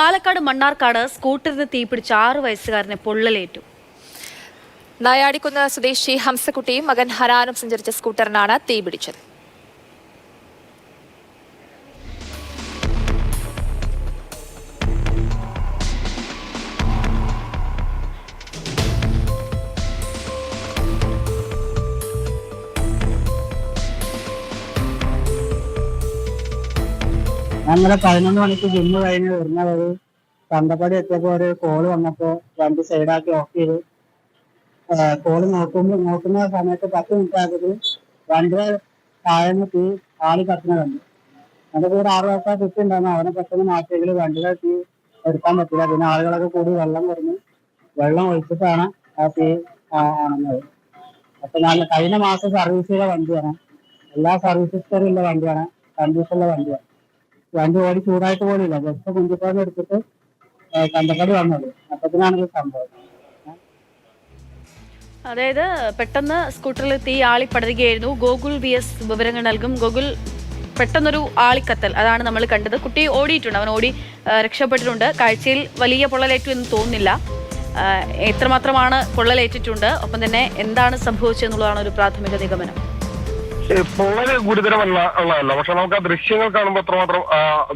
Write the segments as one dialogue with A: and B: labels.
A: പാലക്കാട് മണ്ണാർക്കാട് സ്കൂട്ടറിന് തീപിടിച്ച ആറ് വയസ്സുകാരനെ പൊള്ളലേറ്റു.
B: നായാടിക്കുന്ന് സ്വദേശി ഹംസക്കുട്ടിയും മകൻ ഹനാനും സഞ്ചരിച്ച സ്കൂട്ടറിനാണ് തീപിടിച്ചത്.
C: ഞങ്ങളെ പതിനൊന്ന് മണിക്ക് ജിമ്മ് കഴിഞ്ഞ് വരുന്ന വഴി ചന്തപ്പടി എത്തിയപ്പോ ഒരു കോൾ വന്നപ്പോ രണ്ട് സൈഡാക്കി ഓഫ് ചെയ്തു. കോൾ നോക്കുമ്പോ നോക്കുന്ന സമയത്ത് പത്ത് മിനിറ്റ് ആക്കിയത് വണ്ടിയുടെ താഴ്ന്ന് തീ ആളി കത്തുന്ന കണ്ടു. എന്റെ കൂടെ ആറ് വർഷം കുട്ടി ഉണ്ടായിരുന്നു. അവനെ പെട്ടെന്ന് മാറ്റിയെങ്കിൽ വണ്ടിയുടെ തീ എടുക്കാൻ പറ്റില്ല പിന്നെ ആളുകളൊക്കെ കൂടി വെള്ളം കുറഞ്ഞ് വെള്ളം ഒഴിച്ചിട്ടാണ് ആ തീ ആണെന്നത്. അപ്പൊ നല്ല കഴിഞ്ഞ മാസം സർവീസ് ചെയ്ത വണ്ടിയാണ്. എല്ലാ സർവീസ് ഉള്ള വണ്ടിയാണ്. കണ്ടീഷനുള്ള വണ്ടിയാണ്. വണ്ടി ഓടി ചൂടായിട്ട് പോലില്ല ജസ്റ്റ് കുഞ്ചിപ്പാട് എടുത്തിട്ട് കണ്ടക്കടി വന്നത് അപ്പത്തിനാണ് സംഭവം.
A: അതായത് പെട്ടെന്ന് സ്കൂട്ടറിൽ തീ ആളിപ്പടരുകയായിരുന്നു. ഗോകുൽ വി എസ് വിവരങ്ങൾ നൽകും. ഗോകുൽ പെട്ടെന്നൊരു ആളിക്കത്തൽ. അതാണ് നമ്മൾ കണ്ടത്. കുട്ടി ഓടിയിട്ടുണ്ട്. അവൻ ഓടി രക്ഷപ്പെട്ടിട്ടുണ്ട്. കാഴ്ചയിൽ വലിയ പൊള്ളലേറ്റു എന്ന് തോന്നുന്നില്ല. എത്രമാത്രമാണ് പൊള്ളലേറ്റിട്ടുണ്ട്. ഒപ്പം തന്നെ എന്താണ് സംഭവിച്ചതെന്നുള്ളതാണ് ഒരു പ്രാഥമിക നിഗമനം.
D: വളരെ ഗുരുതരമല്ല ഉള്ളതല്ല. പക്ഷെ നമുക്ക് ആ ദൃശ്യങ്ങൾ കാണുമ്പോൾ അത്രമാത്രം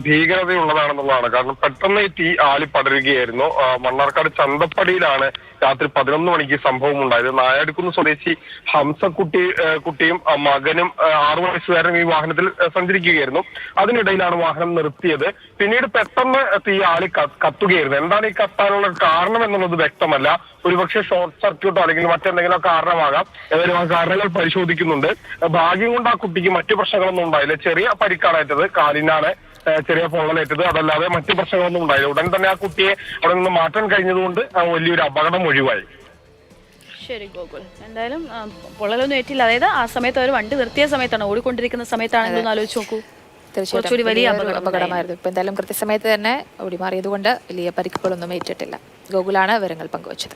D: ഭീകരതയുള്ളതാണെന്നുള്ളതാണ്. കാരണം പെട്ടെന്ന് ഈ തീ ആളി പടരുകയായിരുന്നു. മണ്ണാർക്കാട് ചന്തപ്പടിയിലാണ് രാത്രി പതിനൊന്ന് മണിക്ക് സംഭവം ഉണ്ടായത്. നായാടിക്കുന്ന് സ്വദേശി ഹംസക്കുട്ടി കുട്ടിയും മകനും ആറു വയസ്സുകാരനും ഈ വാഹനത്തിൽ സഞ്ചരിക്കുകയായിരുന്നു. അതിനിടയിലാണ് വാഹനം നിർത്തിയത്. പിന്നീട് പെട്ടെന്ന് തീ ആളി കത്തുകയായിരുന്നു. എന്താണ് ഈ കത്താനുള്ള കാരണം എന്നുള്ളത് വ്യക്തമല്ല. ഒരുപക്ഷെ ഷോർട്ട് സർക്യൂട്ടോ അല്ലെങ്കിൽ മറ്റെന്തെങ്കിലും കാരണമാകാം. ഏതായാലും ആ കാരണങ്ങൾ പരിശോധിക്കുന്നുണ്ട്. ഭാഗ്യം കൊണ്ട് ആ കുട്ടിക്ക് മറ്റു പ്രശ്നങ്ങളൊന്നും ഉണ്ടായില്ല. ചെറിയ പരിക്കാണേറ്റത് കാലിനാണ് ചെറിയ പൊള്ളലേറ്റത്. അതല്ലാതെ മറ്റു പ്രശ്നങ്ങളൊന്നും ഉണ്ടായില്ല. ഉടൻ തന്നെ ആ കുട്ടിയെ അവിടെ നിന്ന് മാറ്റാൻ കഴിഞ്ഞതുകൊണ്ട് ആ വലിയൊരു അപകടം ഒഴിവായി.
A: ശരി ഗോകുൽ. എന്തായാലും പൊള്ളലൊന്നും ഏറ്റില്ല. അതായത് ആ സമയത്ത് അവർ വണ്ടി നിർത്തിയ സമയത്താണ്. ഓടിക്കൊണ്ടിരിക്കുന്ന സമയത്താണെങ്കിലും ആലോചിച്ച് നോക്കൂ. കുറച്ചുകൂടി
B: തീർച്ചയായിട്ടും
A: വലിയ അപകടം
B: അപകടമായിരുന്നു. ഇപ്പൊ എന്തായാലും കൃത്യസമയത്ത് തന്നെ ഓടി മാറിയതുകൊണ്ട് വലിയ പരിക്കുകളൊന്നും ഏറ്റിട്ടില്ല. ഗോകുലാണ് വിവരങ്ങൾ പങ്കുവച്ചത്.